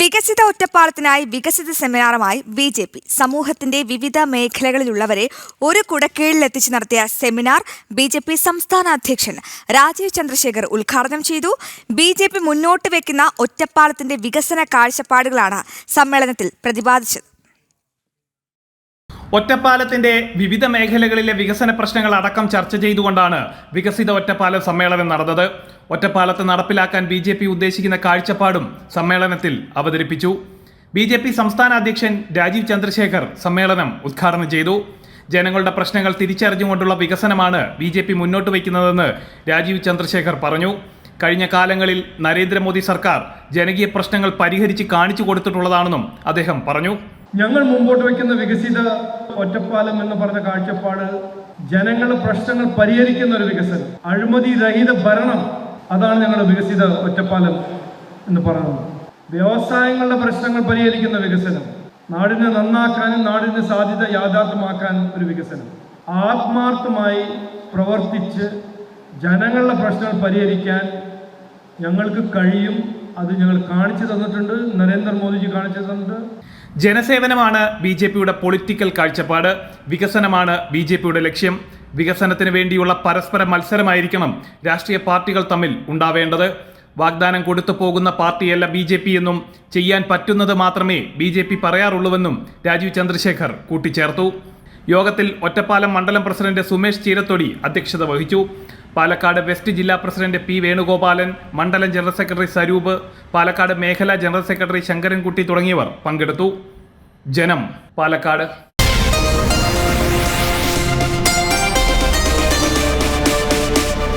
വികസിത ഒറ്റപ്പാലത്തിനായി വികസിത സെമിനാറുമായി B J P. സമൂഹത്തിന്റെ വിവിധ മേഖലകളിലുള്ളവരെ ഒരു കുടക്കീഴിലെത്തിച്ച് നടത്തിയ സെമിനാർ ബി ജെ പി സംസ്ഥാന അധ്യക്ഷൻ രാജീവ് ചന്ദ്രശേഖർ ഉദ്ഘാടനം ചെയ്തു. ബി ജെ പി മുന്നോട്ട് വെക്കുന്ന ഒറ്റപ്പാലത്തിന്റെ വികസന കാഴ്ചപ്പാടുകളാണ് സമ്മേളനത്തിൽ പ്രതിപാദിച്ചത്. ഒറ്റപ്പാലത്തിന്റെ വിവിധ മേഖലകളിലെ വികസന പ്രശ്നങ്ങൾ അടക്കം ചർച്ച ചെയ്തുകൊണ്ടാണ് വികസിത ഒറ്റപ്പാലം സമ്മേളനം നടന്നത്. ഒറ്റപ്പാലത്ത് നടപ്പിലാക്കാൻ ബി ജെ പി ഉദ്ദേശിക്കുന്ന കാഴ്ചപ്പാടും സമ്മേളനത്തിൽ അവതരിപ്പിച്ചു. ബി ജെ പി സംസ്ഥാന അധ്യക്ഷൻ രാജീവ് ചന്ദ്രശേഖർ സമ്മേളനം ഉദ്ഘാടനം ചെയ്തു. ജനങ്ങളുടെ പ്രശ്നങ്ങൾ തിരിച്ചറിഞ്ഞുകൊണ്ടുള്ള വികസനമാണ് ബി ജെ പി മുന്നോട്ട് വയ്ക്കുന്നതെന്ന് രാജീവ് ചന്ദ്രശേഖർ പറഞ്ഞു. കഴിഞ്ഞ കാലങ്ങളിൽ നരേന്ദ്രമോദി സർക്കാർ ജനകീയ പ്രശ്നങ്ങൾ പരിഹരിച്ച് കാണിച്ചു കൊടുത്തിട്ടുള്ളതാണെന്നും അദ്ദേഹം പറഞ്ഞു. ഞങ്ങൾ മുമ്പോട്ട് വയ്ക്കുന്ന വികസിത ഒറ്റപ്പാലം എന്ന് പറഞ്ഞ കാഴ്ചപ്പാട് ജനങ്ങളുടെ പ്രശ്നങ്ങൾ പരിഹരിക്കുന്ന ഒരു വികസനം. അഴിമതി രഹിത ഭരണം അതാണ് ഞങ്ങളുടെ വികസിത ഒറ്റപ്പാലം എന്ന് പറയുന്നത്. വ്യവസായങ്ങളുടെ പ്രശ്നങ്ങൾ പരിഹരിക്കുന്ന വികസനം നാടിനെ നന്നാക്കാനും നാടിന് സാധ്യത യാഥാർത്ഥ്യമാക്കാൻ ഒരു വികസനം. ആത്മാർത്ഥമായി പ്രവർത്തിച്ച് ജനങ്ങളുടെ പ്രശ്നങ്ങൾ പരിഹരിക്കാൻ ഞങ്ങൾക്ക് കഴിയും. അത് ഞങ്ങൾ കാണിച്ചു തന്നിട്ടുണ്ട്. നരേന്ദ്രമോദിജി കാണിച്ചു തന്നിട്ടുണ്ട്. ജനസേവനമാണ് ബി ജെ പിയുടെ പൊളിറ്റിക്കൽ കാഴ്ചപ്പാട്. വികസനമാണ് ബി ജെ പിയുടെ ലക്ഷ്യം. വികസനത്തിന് വേണ്ടിയുള്ള പരസ്പര മത്സരമായിരിക്കണം രാഷ്ട്രീയ പാർട്ടികൾ തമ്മിൽ ഉണ്ടാവേണ്ടത്. വാഗ്ദാനം കൊടുത്തു പോകുന്ന പാർട്ടിയല്ല ബി ജെ പി എന്നും ചെയ്യാൻ പറ്റുന്നത് മാത്രമേ ബി ജെ പി പറയാറുള്ളൂവെന്നും രാജീവ് ചന്ദ്രശേഖർ കൂട്ടിച്ചേർത്തു. യോഗത്തിൽ ഒറ്റപ്പാലം മണ്ഡലം പ്രസിഡന്റ് സുമേഷ് ചീരത്തൊടി അധ്യക്ഷത വഹിച്ചു. പാലക്കാട് വെസ്റ്റ് ജില്ലാ പ്രസിഡന്റ് പി വേണുഗോപാലൻ മണ്ഡലം ജനറൽ സെക്രട്ടറി സ്വരൂപ് പാലക്കാട് മേഖലാ ജനറൽ സെക്രട്ടറി ശങ്കരൻകുട്ടി തുടങ്ങിയവർ പങ്കെടുത്തു. ജനം പാലക്കാട്.